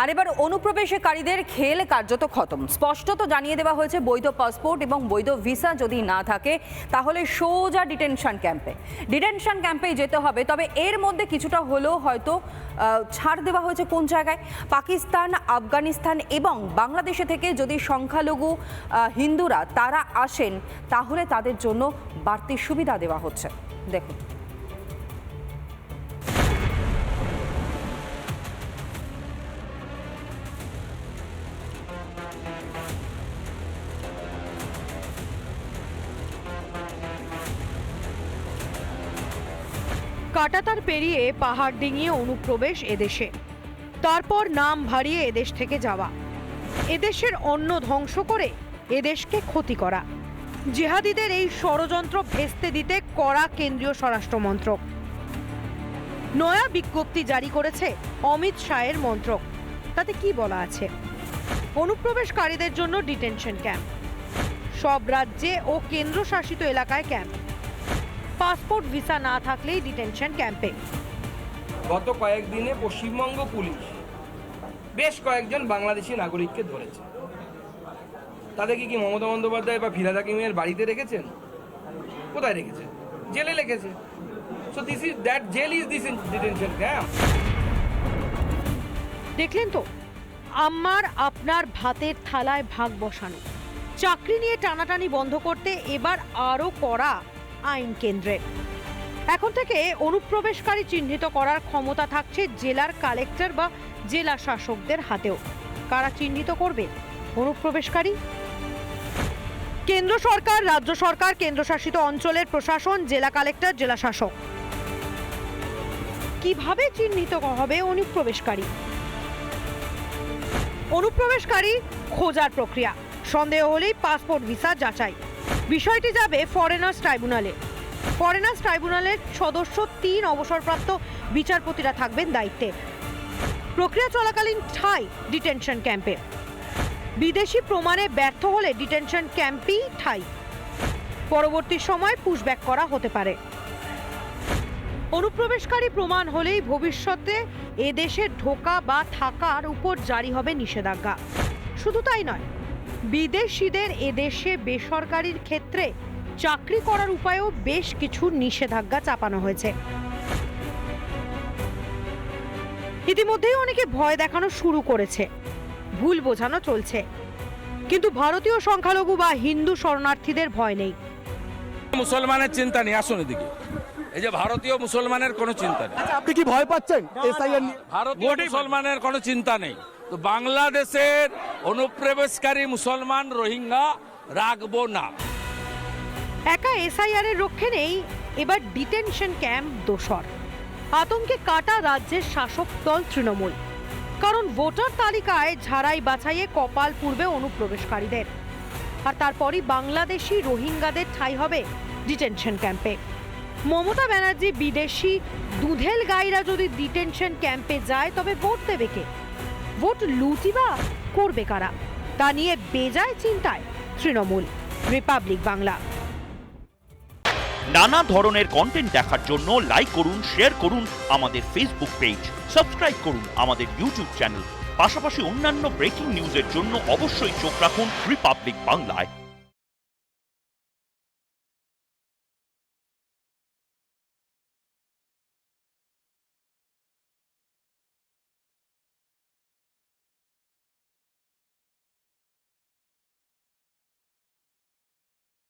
আর এবার অনুপ্রবেশকারীদের খেল কার্যত খতম। স্পষ্টত জানিয়ে দেওয়া হয়েছে, বৈধ পাসপোর্ট এবং বৈধ ভিসা যদি না থাকে, তাহলে সোজা ডিটেনশন ক্যাম্পে। ডিটেনশন ক্যাম্পেই যেতে হবে, তবে এর মধ্যে কিছুটা হলেও হয়তো ছাড় দেওয়া হয়েছে কোন জায়গায়? পাকিস্তান, আফগানিস্তান এবং বাংলাদেশে থেকে যদি সংখ্যালঘু হিন্দুরা তারা আসেন, তাহলে তাদের জন্য বাড়তি সুবিধা দেওয়া হচ্ছে। দেখুন। কাটাতার পেরিয়ে পাহাড় ডিঙিয়ে অনুপ্রবেশ এদেশে। তারপর নাম ভারিয়ে এদেশ থেকে যাওয়া। এদেশের অন্ন ধ্বংস করে এদেশকে ক্ষতি করা। জেহাদিদের এই ষড়যন্ত্র ভেস্তে দিতে কড়া কেন্দ্রীয় স্বরাষ্ট্রমন্ত্রক। নয়া বিজ্ঞপ্তি জারি করেছে অমিত শাহের মন্ত্রক। তাতে কি বলা আছে? অনুপ্রবেশকারীদের জন্য ডিটেনশন ক্যাম্প। সব রাজ্যে ও কেন্দ্রশাসিত এলাকায় ক্যাম্প। পাসপোর্ট ভিসা না থাকলেই ডিটেনশন ক্যাম্পে। গত কয়েকদিনে পশ্চিমবঙ্গ পুলিশ বেশ কয়েকজন বাংলাদেশি নাগরিককে ধরেছে। তাদেরকে কি মমতা বন্দ্যোপাধ্যায় বা ফিরাদ হাকিমের বাড়িতে রেখেছেন? কোথায় রেখেছেন? জেলে রেখেছে so this is that jail is this detention camp দেখলেন তো আমার আপনার ভাতের থালায় ভাগ বসানো। চাকরি নিয়ে টানাটানি বন্ধ করতে এবার আরও কড়া আইন কেন্দ্রে। এখন থেকে অনুপ্রবেশকারী চিহ্নিত করার ক্ষমতা থাকছে জেলার কালেক্টর বা জেলা শাসকদের হাতেও। কারা চিহ্নিত করবে অনুপ্রবেশকারী? কেন্দ্র সরকার, রাজ্য সরকার, কেন্দ্রশাসিত অঞ্চলের প্রশাসন, জেলা কালেক্টর, জেলা শাসক। কীভাবে চিহ্নিত হবে অনুপ্রবেশকারী? অনুপ্রবেশকারী খোঁজার প্রক্রিয়া। সন্দেহ হলেই পাসপোর্ট, ভিসা যাচাই। বিষয়টি যাবে ফরেনার্স ট্রাইব্যুনালে। ফরেনার্স ট্রাইব্যুনালের সদস্য তিন অবসরপ্রাপ্ত বিচারপতিরা থাকবেন দায়িত্বে। প্রক্রিয়া চলাকালীন ঠাই ডিটেনশন ক্যাম্পে। বিদেশি প্রমাণে ব্যর্থ হলে ডিটেনশন ক্যাম্পেই ঠাই। পরবর্তী সময় পুশব্যাক করা হতে পারে। অনুপ্রবেশকারী প্রমাণ হলেই ভবিষ্যতে এদেশে ঢোকা বা থাকার উপর জারি হবে নিষেধাজ্ঞা। শুধু তাই নয়, বিদেশিদের এদেশে বেসরকারির ক্ষেত্রে চাকরি করার উপায়েও বেশ কিছু নিষেধাজ্ঞা চাপানো হয়েছে। ইতিমধ্যেই অনেকে ভয় দেখানো শুরু করেছে। ভুল বোঝানো চলছে। কিন্তু ভারতীয় সংখ্যালঘু বা হিন্দু শরণার্থীদের ভয় নেই। মুসলমানের চিন্তা নেই, আসুন এদিকে। এই যে ভারতীয় মুসলমানের কোনো চিন্তা নেই। আচ্ছা আপনি কি ভয় পাচ্ছেন? এসআইআর ভারতীয় মুসলমানের কোনো চিন্তা নেই। তো বাংলাদেশের অনুপ্রবেশকারী মুসলমান রোহিঙ্গা রাখব না। একা এসআইআর এর রক্ষে নেই এবার ডিটেনশন ক্যাম্প দোসর। আতঙ্কে কাটা রাজ্যের শাসক দল তৃণমূল। কারণ ভোটার তালিকায় ঝাড়াই বাছাইয়ে কপাল পূর্বে অনুপ্রবেশকারীদের। আর তারপরই বাংলাদেশি রোহিঙ্গাদের ঠাঁই হবে ডিটেনশন ক্যাম্পে। মমতা ব্যানার্জি বিদেশি দুধেল গাইরা যদি ডিটেনশন ক্যাম্পে যায়, তবে ভোট দেবে কে? ভোট লুটি বা করবে কারা? তা নিয়ে বেজায় চিন্তায় তৃণমূল, রিপাবলিক বাংলা। নানা ধরনের কন্টেন্ট দেখার জন্য লাইক করুন শেয়ার করুন আমাদের ফেসবুক পেজ সাবস্ক্রাইব করুন আমাদের ইউটিউব চ্যানেল পাশাপাশি অন্যান্য ব্রেকিং নিউজের জন্য অবশ্যই চোখ রাখুন রিপাবলিক বাংলায়